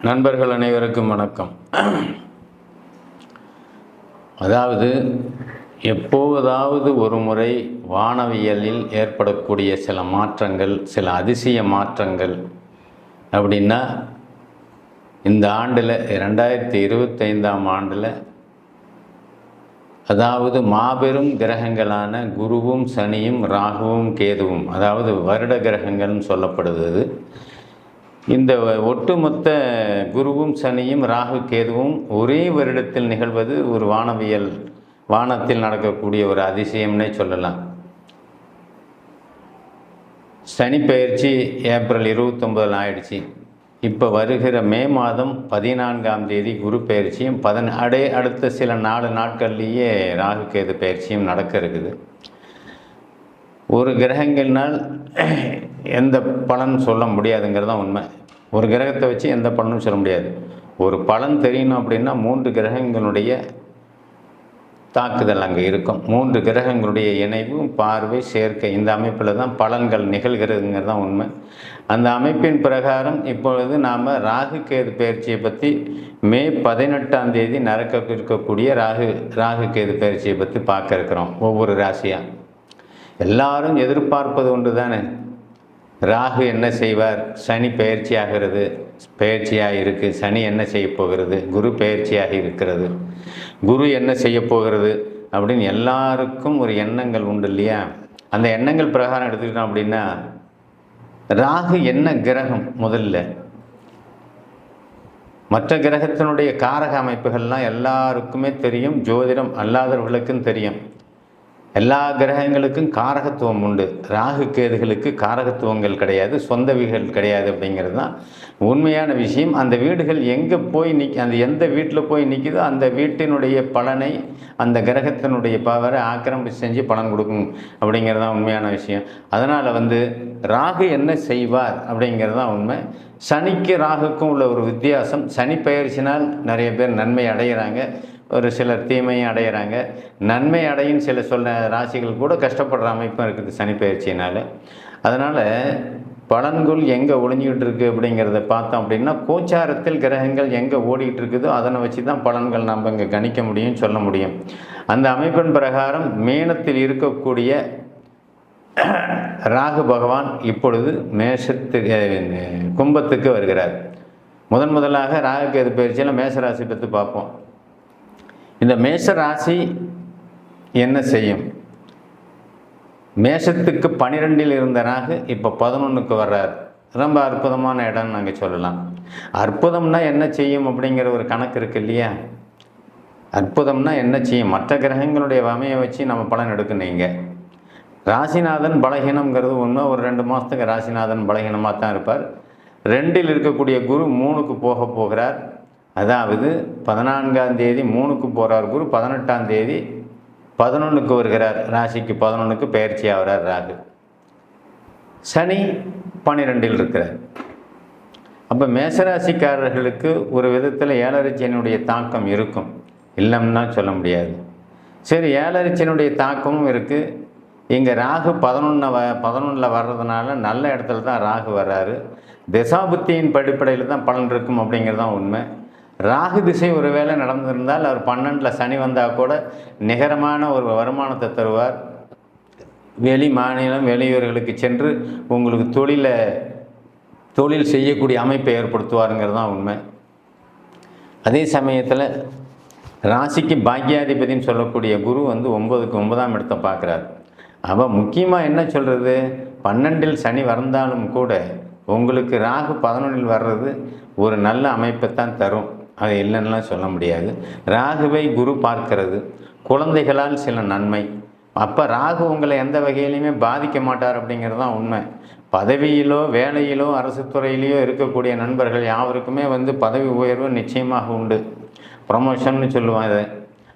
நண்பர்கள் அனைவருக்கும் வணக்கம். அதாவது எப்போதாவது ஒரு முறை வானவியலில் ஏற்படக்கூடிய சில மாற்றங்கள் சில அதிசய மாற்றங்கள் அப்படின்னா இந்த ஆண்டில் ரெண்டாயிரத்தி இருபத்தைந்தாம் ஆண்டில் அதாவது மாபெரும் கிரகங்களான குருவும் சனியும் ராகுவும் கேதுவும் அதாவது வருட கிரகங்கள்னு சொல்லப்படுது இந்த ஒட்டுமொத்த குருவும் சனியும் ராகு கேதுவும் ஒரே வருடத்தில் நிகழ்வது ஒரு வானவியல் வானத்தில் நடக்கக்கூடிய ஒரு அதிசயம்னே சொல்லலாம். சனி பயிற்சி ஏப்ரல் இருபத்தொம்பதில் ஆயிடுச்சு. இப்போ வருகிற மே மாதம் பதினான்காம் தேதி குரு பயிற்சியும் பதன் அடே அடுத்த சில நாலு நாட்கள்லேயே ராகு கேது பயிற்சியும் நடக்க இருக்குது. ஒரு கிரகங்கள்னால் எந்த பலன் சொல்ல முடியாதுங்கிறது தான் உண்மை. ஒரு கிரகத்தை வச்சு எந்த பலனும் சொல்ல முடியாது. ஒரு பலன் தெரியணும் அப்படின்னா மூன்று கிரகங்களுடைய தாக்குதல் அங்கே இருக்கும். மூன்று கிரகங்களுடைய இணைவு பார்வை சேர்க்கை இந்த அமைப்பில் தான் பலன்கள் நிகழ்கிறதுங்கிறது தான் உண்மை. அந்த அமைப்பின் பிரகாரம் இப்பொழுது நாம் ராகு கேது பயிற்சியை பற்றி மே பதினெட்டாம் தேதி நடக்க இருக்கக்கூடிய ராகு ராகு கேது பயிற்சியை பற்றி பார்க்க இருக்கிறோம். ஒவ்வொரு ராசியாக எல்லாரும் எதிர்பார்ப்பது ஒன்று தானே ராகு என்ன செய்வார்? சனி பயிற்சியாகிறது பயிற்சியாக பெயர்ச்சியாக இருக்குது சனி என்ன செய்ய போகிறது? குரு பெயர்ச்சியாக இருக்கிறது. குரு என்ன செய்ய போகிறது? அப்படின்னு எல்லாருக்கும் ஒரு எண்ணங்கள் உண்டு இல்லையா? அந்த எண்ணங்கள் பிரகாரம் எடுத்துக்கிட்டோம் அப்படின்னா ராகு என்ன கிரகம் முதல்ல? மற்ற கிரகத்தினுடைய காரக அமைப்புகள்லாம் எல்லாருக்குமே தெரியும். ஜோதிடம் அல்லாதவர்களுக்கும் தெரியும். எல்லா கிரகங்களுக்கும் காரகத்துவம் உண்டு. ராகு கேதுகளுக்கு காரகத்துவங்கள் கிடையாது சொந்த வீடுகள் கிடையாது அப்படிங்கிறது தான் உண்மையான விஷயம். அந்த வீடுகள் எங்கே போய் நிக் அந்த எந்த வீட்டில் போய் நிற்கிதோ அந்த வீட்டினுடைய பலனை அந்த கிரகத்தினுடைய பவரை ஆக்கிரமிப்பு செஞ்சு பலன் கொடுக்கும் அப்படிங்கிறது தான் உண்மையான விஷயம். அதனால் வந்து ராகு என்ன செய்வார் அப்படிங்கிறது தான் உண்மை. சனிக்கு ராகுக்கும் உள்ள ஒரு வித்தியாசம் சனி பயிற்சினால் நிறைய பேர் நன்மை அடைகிறாங்க. ஒரு சிலர் தீமையும் அடையிறாங்க. நன்மை அடையும் சில சொல்ல ராசிகள் கூட கஷ்டப்படுற அமைப்பும் இருக்குது சனி பயிற்சியினால். அதனால் பலன்கள் எங்கே ஒளிஞ்சிக்கிட்டு இருக்குது அப்படிங்கிறத பார்த்தோம் அப்படின்னா கோச்சாரத்தில் கிரகங்கள் எங்கே ஓடிக்கிட்டு இருக்குதோ அதனை வச்சு தான் பலன்கள் நம்ம இங்கே கணிக்க முடியும் சொல்ல முடியும். அந்த அமைப்பின் பிரகாரம் மீனத்தில் இருக்கக்கூடிய ராகு பகவான் இப்பொழுது மேஷத்துக்கு கும்பத்துக்கு வருகிறார். முதன் முதலாக ராகு கேது பயிற்சியில் மேஷராசி பற்றி பார்ப்போம். இந்த மேஷ ராசி என்ன செய்யும்? மேஷத்துக்கு பனிரெண்டில் இருந்த ராகு இப்போ பதினொன்றுக்கு வர்றார். ரொம்ப அற்புதமான இடம்னு நாங்கள் சொல்லலாம். அற்புதம்னா என்ன செய்யும் அப்படிங்கிற ஒரு கணக்கு இருக்கு இல்லையா? அற்புதம்னா என்ன செய்யும்? மற்ற கிரகங்களுடைய வமையை வச்சு நம்ம பலன் எடுக்கணும் ராசிநாதன் பலகீனம்ங்கிறது ஒன்று ஒரு ரெண்டு மாதத்துக்கு ராசிநாதன் பலகீனமாக தான் இருப்பார். ரெண்டில் இருக்கக்கூடிய குரு மூணுக்கு போக போகிறார். அதாவது பதினான்காம் தேதி மூணுக்கு போகிறார் குரு பதினெட்டாம் தேதி பதினொன்றுக்கு வருகிறார். ராசிக்கு பதினொன்றுக்கு பயிற்சி ஆகிறார் ராகு. சனி பன்னிரெண்டில் இருக்கிறார். அப்போ மேசராசிக்காரர்களுக்கு ஒரு விதத்தில் ஏழரைச்சனுடைய தாக்கம் இருக்கும். இல்லைன்னா சொல்ல முடியாது. சரி ஏழரைச்சனுடைய தாக்கமும் இருக்குது இங்கே ராகு பதினொன்று வ பதினொன்றில் வர்றதுனால நல்ல இடத்துல தான் ராகு வர்றாரு. திசாபுத்தியின் அடிப்படையில் தான் பலன் இருக்கும் அப்படிங்கிறது தான் உண்மை. ராகு திசை ஒரு வேளை நடந்திருந்தால் அவர் பன்னெண்டில் சனி வந்தால் கூட நிகரமான ஒரு வருமானத்தை தருவார். வெளி மாநிலம் வெளியூர்களுக்கு சென்று உங்களுக்கு தொழிலை தொழில் செய்யக்கூடிய அமைப்பை ஏற்படுத்துவாருங்கிறது தான் உண்மை. அதே சமயத்தில் ராசிக்கு பாக்கியாதிபதின்னு சொல்லக்கூடிய குரு வந்து ஒன்பதுக்கு ஒன்பதாம் இடத்தை பார்க்குறாரு. அவள் முக்கியமாக என்ன சொல்கிறது பன்னெண்டில் சனி வந்தாலும் கூட உங்களுக்கு ராகு பதினொன்றில் வர்றது ஒரு நல்ல அமைப்பை தான் தரும். அது இல்லைன்னுலாம் சொல்ல முடியாது. ராகுவை குரு பார்க்கிறது. குழந்தைகளால் சில நன்மை. அப்போ ராகு உங்களை எந்த வகையிலையுமே பாதிக்க மாட்டார் அப்படிங்கிறது தான் உண்மை. பதவியிலோ வேலையிலோ அரசு துறையிலையோ இருக்கக்கூடிய நண்பர்கள் யாவருக்குமே வந்து பதவி உயர்வு நிச்சயமாக உண்டு. ப்ரமோஷன்னு சொல்லுவாங்க இதை.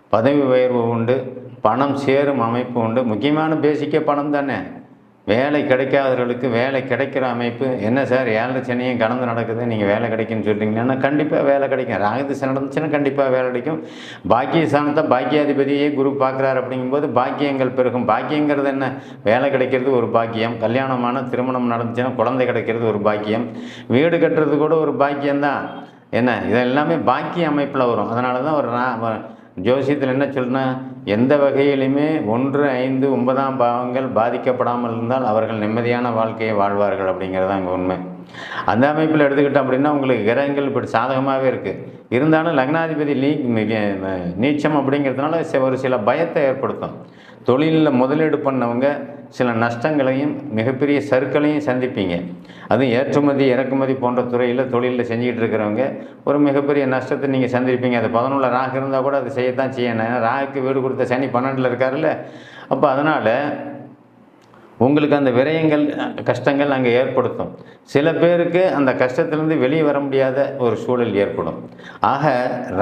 பதவி உயர்வு உண்டு. பணம் சேரும் அமைப்பு உண்டு. முக்கியமான பேசிக்கே பணம் தானே. வேலை கிடைக்காதவர்களுக்கு வேலை கிடைக்கிற அமைப்பு. என்ன சார் ஏழரை சனியும் கடந்து நடக்குது நீங்கள் வேலை கிடைக்குன்னு சொல்கிறீங்கன்னா கண்டிப்பாக வேலை கிடைக்கும். ராகதிசை நடந்துச்சுன்னா கண்டிப்பாக வேலை கிடைக்கும். பாக்கிய ஸ்தானத்தை பாக்கியாதிபதியே குரு பார்க்குறாரு அப்படிங்கும்போது பாக்கியங்கள் பெருகும். பாக்கியங்கிறது என்ன? வேலை கிடைக்கிறது ஒரு பாக்கியம். கல்யாணமான திருமணம் நடந்துச்சுன்னா குழந்தை கிடைக்கிறது ஒரு பாக்கியம். வீடு கட்டுறது கூட ஒரு பாக்கியம்தான். என்ன? இது எல்லாமே பாக்கிய அமைப்பில் வரும். அதனால தான் ஒரு ஜோசியத்தில் என்ன சொல்றேன்னா எந்த வகையிலுமே ஒன்று ஐந்து ஒன்பதாம் பாவங்கள் பாதிக்கப்படாமல் இருந்தால் அவர்கள் நிம்மதியான வாழ்க்கையை வாழ்வார்கள் அப்படிங்கிறது தான் அங்கே உண்மை. அந்த அமைப்பில் எடுத்துக்கிட்டோம் அப்படின்னா உங்களுக்கு கிரகங்கள் இப்படி சாதகமாகவே இருக்குது இருந்தாலும் லக்னாதிபதி நீ நீச்சம் அப்படிங்கிறதுனால ஒரு சில பயத்தை ஏற்படுத்தும். தொழிலில் முதலீடு பண்ணவங்க சில நஷ்டங்களையும் மிகப்பெரிய சறுக்களையும் சந்திப்பீங்க. அதுவும் ஏற்றுமதி இறக்குமதி போன்ற துறையில் தொழிலில் செஞ்சுக்கிட்டு இருக்கிறவங்க ஒரு மிகப்பெரிய நஷ்டத்தை நீங்கள் சந்திருப்பீங்க அது பதினொன்றில் ராகு இருந்தால் கூட அது செய்யத்தான் செய்யணும். ஏன்னா ராகுக்கு வீடு கொடுத்த சனி பன்னெண்டில் இருக்காருல்ல. அப்போ அதனால் உங்களுக்கு அந்த விரயங்கள் கஷ்டங்கள் அங்கே ஏற்படுத்தும். சில பேருக்கு அந்த கஷ்டத்திலேருந்து வெளியே வர முடியாத ஒரு சூழல் ஏற்படும். ஆக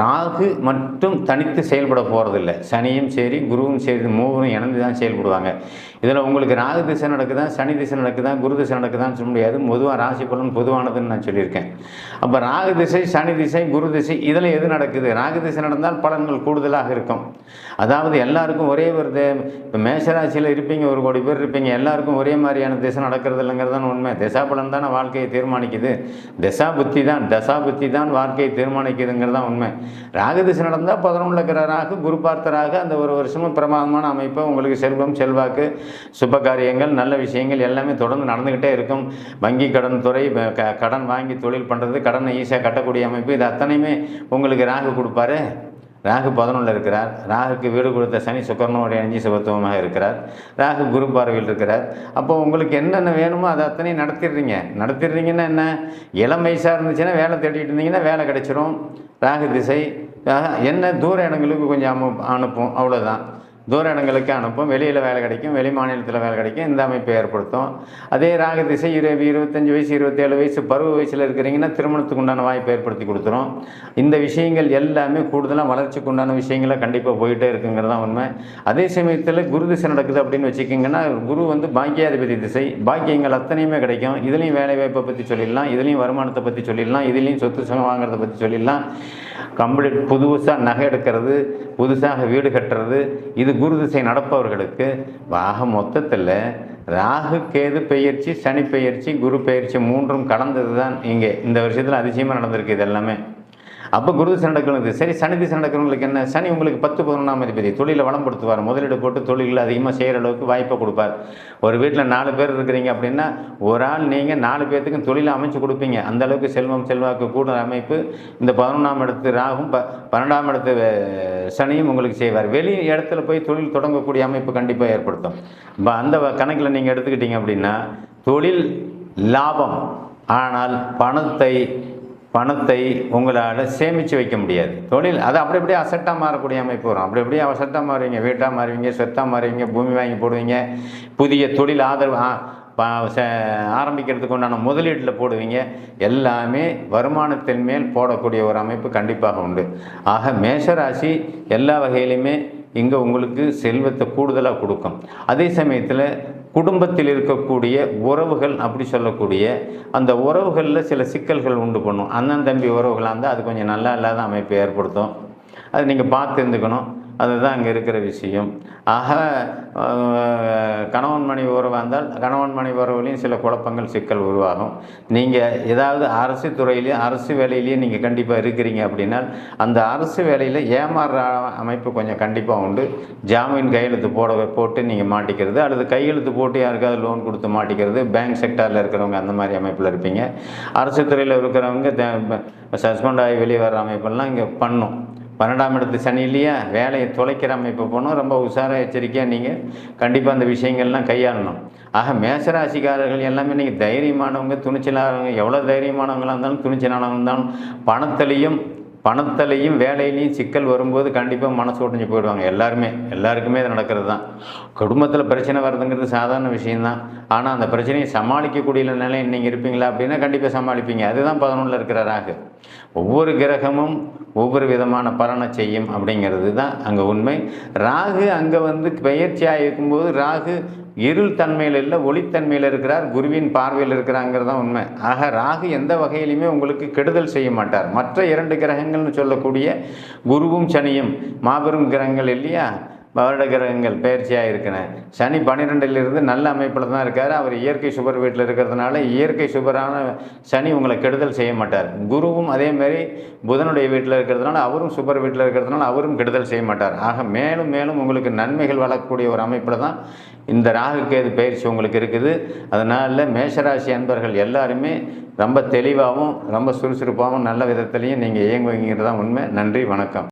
ராகு மட்டும் தனித்து செயல்பட போகிறதில்ல சனியும் சரி குருவும் சரி மூவரும் இணைந்து தான் செயல்படுவாங்க. இதில் உங்களுக்கு ராகு திசை நடக்குதா சனி திசை நடக்குதா குரு திசை நடக்குதான்னு சொல்ல முடியாது. பொதுவாக ராசி பலன் பொதுவானதுன்னு நான் சொல்லியிருக்கேன். அப்போ ராகு திசை சனி திசை குரு திசை இதில் எது நடக்குது? ராகு திசை நடந்தால் பலன்கள் கூடுதலாக இருக்கும். அதாவது எல்லாருக்கும் ஒரே ஒரு இப்போ மேஷராசியில் இருப்பீங்க ஒரு கோடி பேர் இருப்பீங்க எல்லாருக்கும் ஒரே மாதிரியான திசை நடக்கிறது இல்லைங்கிறதான தான் உண்மை. திசா பலன் தானே வாழ்க்கையை தீர்மானிக்குது. திசா புத்தி தான் தசா புத்தி தான் வாழ்க்கையை தீர்மானிக்குதுங்கிறதான் உண்மை. ராகு திசை நடந்தால் பதினொன்றில் இருக்கிற ராகு குரு பார்த்தராக அந்த ஒரு வருஷமும் பிரமாதமான அமைப்பு உங்களுக்கு செல்வம் செல்வாக்கு சுப காரியங்கள் நல்ல விஷயங்கள் எல்லாமே தொடர்ந்து நடந்துக்கிட்டே இருக்கும். வங்கி கடன் துறை க- கடன் வாங்கி தொழில் பண்ணுறது கடனை ஈஸியாக கட்டக்கூடிய அமைப்பு இது அத்தனையுமே உங்களுக்கு ராகு கொடுப்பாரு. ராகு பதினொன்றில் இருக்கிறார். ராகுக்கு வீடு கொடுத்த சனி சுக்கரனோட அஞ்சு சுபத்துவமாக இருக்கிறார். ராகு குரு பார்வையில் இருக்கிறார். அப்போ உங்களுக்கு என்னென்ன வேணுமோ அதை அத்தனையும் நடத்திடுறீங்க. நடத்திடுறீங்கன்னா என்ன? இளம் வயசாக இருந்துச்சுன்னா வேலை தேடிட்டு இருந்தீங்கன்னா வேலை கிடைச்சிரும். ராகு திசை என்ன தூர இடங்களுக்கு கொஞ்சம் அனுப்பும். அவ்வளோதான் தூர இடங்களுக்கு அனுப்பும் வெளியில் வேலை கிடைக்கும் வெளி மாநிலத்தில் வேலை கிடைக்கும் இந்த அமைப்பை ஏற்படுத்தும். அதே ராக திசை இருபது இருபத்தஞ்சி வயசு இருபத்தேழு வயசு பருவ வயசில் இருக்கிறீங்கன்னா திருமணத்துக்கு உண்டான வாய்ப்பை ஏற்படுத்தி கொடுத்துரும். இந்த விஷயங்கள் எல்லாமே கூடுதலாக வளர்ச்சிக்கு உண்டான விஷயங்களை கண்டிப்பாக போயிட்டே இருக்குங்கிறது தான் உண்மை. அதே சமயத்தில் குரு திசை நடக்குது அப்படின்னு வச்சுக்கிங்கன்னா குரு வந்து பாக்கியாதிபதி திசை. பாக்கியங்கள் அத்தனையுமே கிடைக்கும். இதுலேயும் வேலைவாய்ப்பை பற்றி சொல்லிடலாம் இதுலேயும் வருமானத்தை பற்றி சொல்லிடலாம் இதுலேயும் சொத்து சுகம் வாங்குறத பற்றி சொல்லிடலாம். கம்ப்ளீட் புதுசாக நகை எடுக்கிறது புதுசாக வீடு கட்டுறது இது குரு திசை நடப்பவர்களுக்கு ஆக மொத்தத்தில் ராகு கேது பெயர்ச்சி சனி பெயர்ச்சி குரு பெயர்ச்சி மூன்றும் கலந்தது தான் இங்கே. இந்த வருஷத்தில் அதிசயமாக நடந்திருக்கு இது எல்லாமே அப்போ குரு திசை நடக்கிறது சரி சனி திசை நடக்கிறவங்களுக்கு என்ன? சனி உங்களுக்கு பத்து பதினொன்றாம் அதிபதி. தொழிலை வளம்படுத்துவார் முதலீடு போட்டு தொழில்கள் அதிகமாக செய்கிற அளவுக்கு வாய்ப்பை கொடுப்பார். ஒரு வீட்டில் நாலு பேர் இருக்கிறீங்க அப்படின்னா ஒரு ஆள் நீங்கள் நாலு பேர்த்துக்கும் தொழிலை அமைச்சு கொடுப்பீங்க. அந்த அளவுக்கு செல்வம் செல்வாக்கு கூட அமைப்பு இந்த பதினொன்றாம் இடத்து ராகும் ப பன்னெண்டாம் இடத்து சனியும் உங்களுக்கு செய்வார். வெளி இடத்துல போய் தொழில் தொடங்கக்கூடிய அமைப்பு கண்டிப்பாக ஏற்படுத்தும். இப்போ அந்த கணக்கில் நீங்கள் எடுத்துக்கிட்டீங்க அப்படின்னா தொழில் லாபம். ஆனால் பணத்தை பணத்தை உங்களால் சேமித்து வைக்க முடியாது. தொழில் அது அப்படி அப்படியே அசட்டாக மாறக்கூடிய அமைப்பு வரும். அப்படி அப்படியே அசட்டாக மாறுவீங்க வீட்டாக மாறுவீங்க சொத்தாக மாறுவீங்க பூமி வாங்கி போடுவீங்க புதிய தொழில் ஆதரவு ஆரம்பிக்கிறதுக்கு உண்டான முதலீட்டில் போடுவீங்க. எல்லாமே வருமானத்தின் மேல் போடக்கூடிய ஒரு அமைப்பு கண்டிப்பாக உண்டு. ஆக மேஷராசி எல்லா வகையிலையுமே இங்கே உங்களுக்கு செல்வத்தை கூடுதலாக கொடுக்கும். அதே சமயத்தில் குடும்பத்தில் இருக்கக்கூடிய உறவுகள் அப்படி சொல்லக்கூடிய அந்த உறவுகளில் சில சிக்கல்கள் உண்டு பண்ணும். அண்ணன் தம்பி உறவுகளாக இருந்தால் அது கொஞ்சம் நல்லா இல்லாத அமைப்பை ஏற்படுத்தும். அது நீங்கள் பார்த்து இருந்துக்கணும். அதுதான் அங்கே இருக்கிற விஷயம். ஆக கணவன் மனைவி உறவாக இருந்தால் கணவன் மனைவி உறவுலையும் சில குழப்பங்கள் சிக்கல் உருவாகும். நீங்கள் ஏதாவது அரசு துறையிலையும் அரசு வேலையிலையும் நீங்கள் கண்டிப்பாக இருக்கிறீங்க அப்படின்னா அந்த அரசு வேலையில் ஏமாறுற அமைப்பு கொஞ்சம் கண்டிப்பாக உண்டு. ஜாமீன் கையெழுத்து போட போட்டு நீங்கள் மாட்டிக்கிறது அல்லது கையெழுத்து போட்டு யாருக்காவது லோன் கொடுத்து மாட்டிக்கிறது பேங்க் செக்டாரில் இருக்கிறவங்க அந்த மாதிரி அமைப்பில் இருப்பீங்க. அரசு துறையில் இருக்கிறவங்க சஸ்பெண்ட் ஆகி வெளியே வர அமைப்பெல்லாம் இங்கே பண்ணும். பன்னெண்டாம் இடத்து சனி இல்லையா? வேலையை தொலைக்கிற அமைப்பு போகணும் ரொம்ப உஷாராக எச்சரிக்கையாக நீங்கள் கண்டிப்பாக அந்த விஷயங்கள்லாம் கையாளணும். ஆக மேசராசிக்காரர்கள் எல்லாமே நீங்கள் தைரியமானவங்க துணிச்சலானவங்க. எவ்வளோ தைரியமானவங்களாக இருந்தாலும் துணிச்சலானவங்க இருந்தாலும் பணத்திலையும் பணத்திலையும் வேலையிலையும் சிக்கல் வரும்போது கண்டிப்பாக மனசு உடஞ்சி போயிடுவாங்க. எல்லாருமே. எல்லாருக்குமே இது நடக்கிறது தான். குடும்பத்தில் பிரச்சனை வருதுங்கிறது சாதாரண விஷயந்தான் ஆனால் அந்த பிரச்சனையை சமாளிக்கக்கூடிய நிலை நீங்கள் இருப்பீங்களா அப்படின்னா கண்டிப்பாக சமாளிப்பீங்க. அதுதான் பதினொன்றில் இருக்கிற ராகு. ஒவ்வொரு கிரகமும் ஒவ்வொரு விதமான பலனை செய்யும் அப்படிங்கிறது தான் அங்கே உண்மை. ராகு அங்கே வந்து பெயர்ச்சியாக இருக்கும்போது ராகு இருள் தன்மையில் இல்லை ஒளித்தன்மையில் இருக்கிறார் குருவின் பார்வையில் இருக்கிறாங்கிறது தான் உண்மை. ஆக ராகு எந்த வகையிலுமே உங்களுக்கு கெடுதல் செய்ய மாட்டார். மற்ற இரண்டு கிரகங்கள்னு சொல்லக்கூடிய குருவும் சனியும் மாபெரும் கிரகங்கள் இல்லையா? வருட கிரகங்கள் பயிற்சியாக இருக்கிறேன் சனி பன்னிரெண்டிலிருந்து நல்ல அமைப்பில் தான் இருக்கார். அவர் இயற்கை சுபர் வீட்டில் இருக்கிறதுனால இயற்கை சுபரான சனி உங்களை கெடுதல் செய்ய மாட்டார். குருவும் அதேமாரி புதனுடைய வீட்டில் இருக்கிறதுனால அவரும் சுபர் வீட்டில் இருக்கிறதுனால அவரும் கெடுதல் செய்ய மாட்டார். ஆக மேலும் மேலும் உங்களுக்கு நன்மைகள் வளரக்கூடிய ஒரு அமைப்பில் தான் இந்த ராகு கேது பயிற்சி உங்களுக்கு இருக்குது. அதனால் மேஷராசி அன்பர்கள் எல்லாருமே ரொம்ப தெளிவாகவும் ரொம்ப சுறுசுறுப்பாகவும் நல்ல விதத்துலையும் நீங்கள் இயங்குவீங்கிறது தான் உண்மை. நன்றி வணக்கம்.